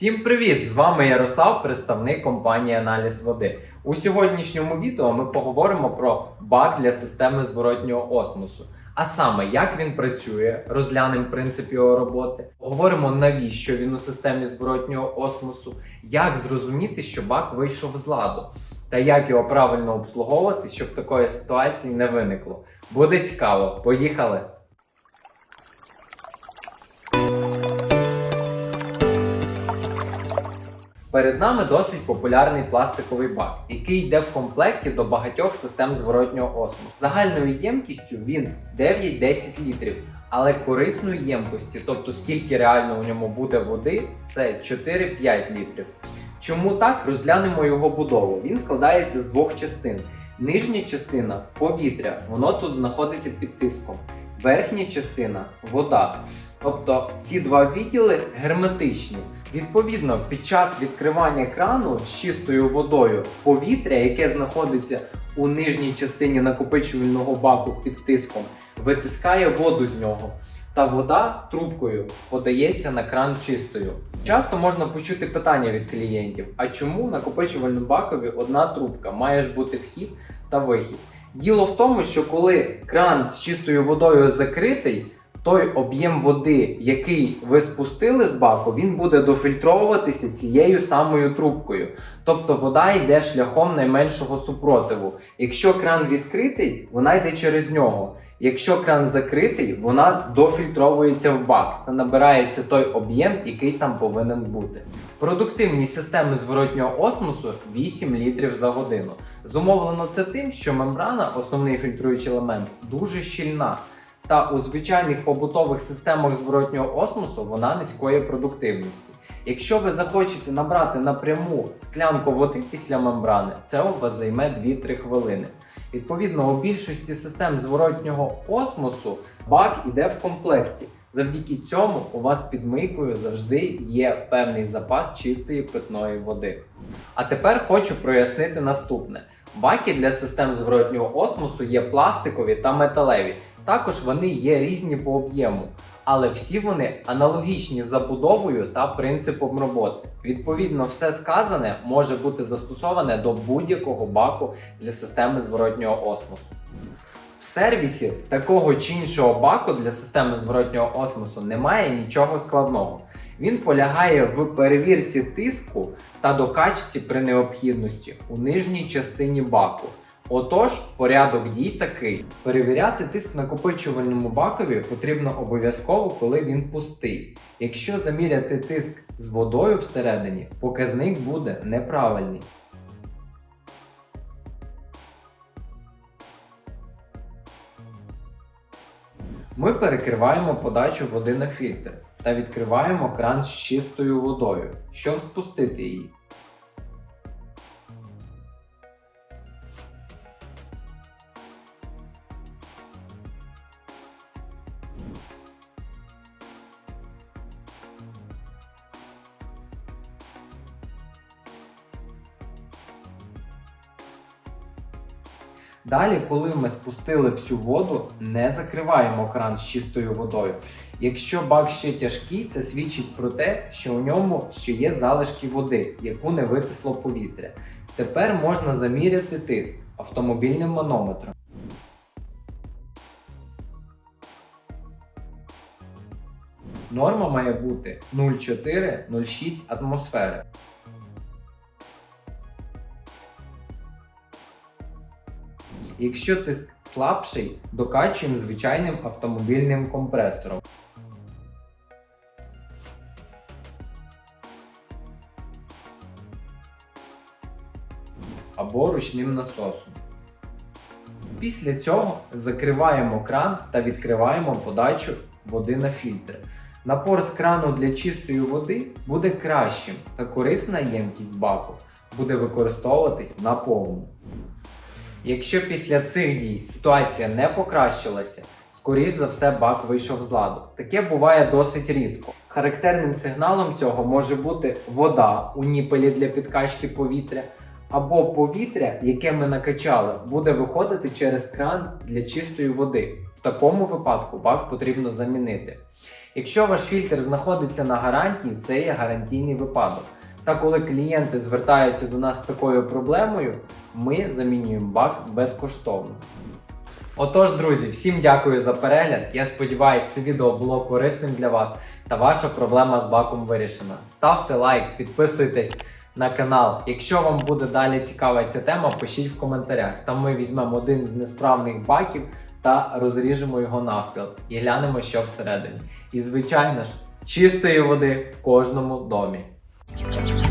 Всім привіт! З вами Ярослав, представник компанії Аналіз води. У сьогоднішньому відео ми поговоримо про баг для системи зворотнього осмосу. А саме, як він працює, розглянемо принцип його роботи, говоримо навіщо він у системі зворотнього осмосу, як зрозуміти, що баг вийшов з ладу, та як його правильно обслуговувати, щоб такої ситуації не виникло. Буде цікаво, поїхали! Перед нами досить популярний пластиковий бак, який йде в комплекті до багатьох систем зворотнього осмосу. Загальною ємкістю він 9-10 літрів, але корисної ємкості, тобто скільки реально у ньому буде води, це 4-5 літрів. Чому так? Розглянемо його будову. Він складається з двох частин. Нижня частина повітря, воно тут знаходиться під тиском. Верхня частина вода. Тобто ці два відділи герметичні. Відповідно, під час відкривання крану з чистою водою повітря, яке знаходиться у нижній частині накопичувального баку під тиском, витискає воду з нього. Та вода трубкою подається на кран чистою. Часто можна почути питання від клієнтів: а чому накопичувальному бакові одна трубка має ж бути вхід та вихід? Діло в тому, що коли кран з чистою водою закритий, той об'єм води, який ви спустили з баку, він буде дофільтровуватися цією самою трубкою. Тобто вода йде шляхом найменшого супротиву. Якщо кран відкритий, вона йде через нього. Якщо кран закритий, вона дофільтровується в бак та набирається той об'єм, який там повинен бути. Продуктивність системи зворотнього осмосу 8 літрів за годину. Зумовлено це тим, що мембрана, основний фільтруючий елемент, дуже щільна. Та у звичайних побутових системах зворотнього осмосу вона низької продуктивності. Якщо ви захочете набрати напряму склянку води після мембрани, це у вас займе 2-3 хвилини. Відповідно, у більшості систем зворотнього осмосу бак іде в комплекті. Завдяки цьому у вас під мийкою завжди є певний запас чистої питної води. А тепер хочу прояснити наступне: баки для систем зворотнього осмосу є пластикові та металеві. Також вони є різні по об'єму, але всі вони аналогічні забудовою та принципом роботи. Відповідно, все сказане може бути застосоване до будь-якого баку для системи зворотнього осмосу. В сервісі такого чи іншого баку для системи зворотнього осмосу немає нічого складного. Він полягає в перевірці тиску та докачці при необхідності у нижній частині баку. Отож, порядок дій такий: перевіряти тиск в накопичувальному бакові потрібно обов'язково, коли він пустий. Якщо заміряти тиск з водою всередині, показник буде неправильний. Ми перекриваємо подачу води на фільтр та відкриваємо кран з чистою водою, щоб спустити її. Далі, коли ми спустили всю воду, не закриваємо кран з чистою водою. Якщо бак ще тяжкий, це свідчить про те, що у ньому ще є залишки води, яку не витисло повітря. Тепер можна заміряти тиск автомобільним манометром. Норма має бути 0,4-0,6 атмосфери. Якщо тиск слабший, докачуємо звичайним автомобільним компресором. Або ручним насосом. Після цього закриваємо кран та відкриваємо подачу води на фільтр. Напор з крану для чистої води буде кращим та корисна ємкість баку буде використовуватись наповну. Якщо після цих дій ситуація не покращилася, скоріш за все бак вийшов з ладу. Таке буває досить рідко. Характерним сигналом цього може бути вода у ніпелі для підкачки повітря, або повітря, яке ми накачали, буде виходити через кран для чистої води. В такому випадку бак потрібно замінити. Якщо ваш фільтр знаходиться на гарантії, це є гарантійний випадок. Та коли клієнти звертаються до нас з такою проблемою, ми замінюємо бак безкоштовно. Отож, друзі, всім дякую за перегляд. Я сподіваюся, це відео було корисним для вас та ваша проблема з баком вирішена. Ставте лайк, підписуйтесь на канал. Якщо вам буде далі цікава ця тема, пишіть в коментарях. Там ми візьмемо один з несправних баків та розріжемо його навпіл і глянемо, що всередині. І звичайно ж, чистої води в кожному домі. Thank you.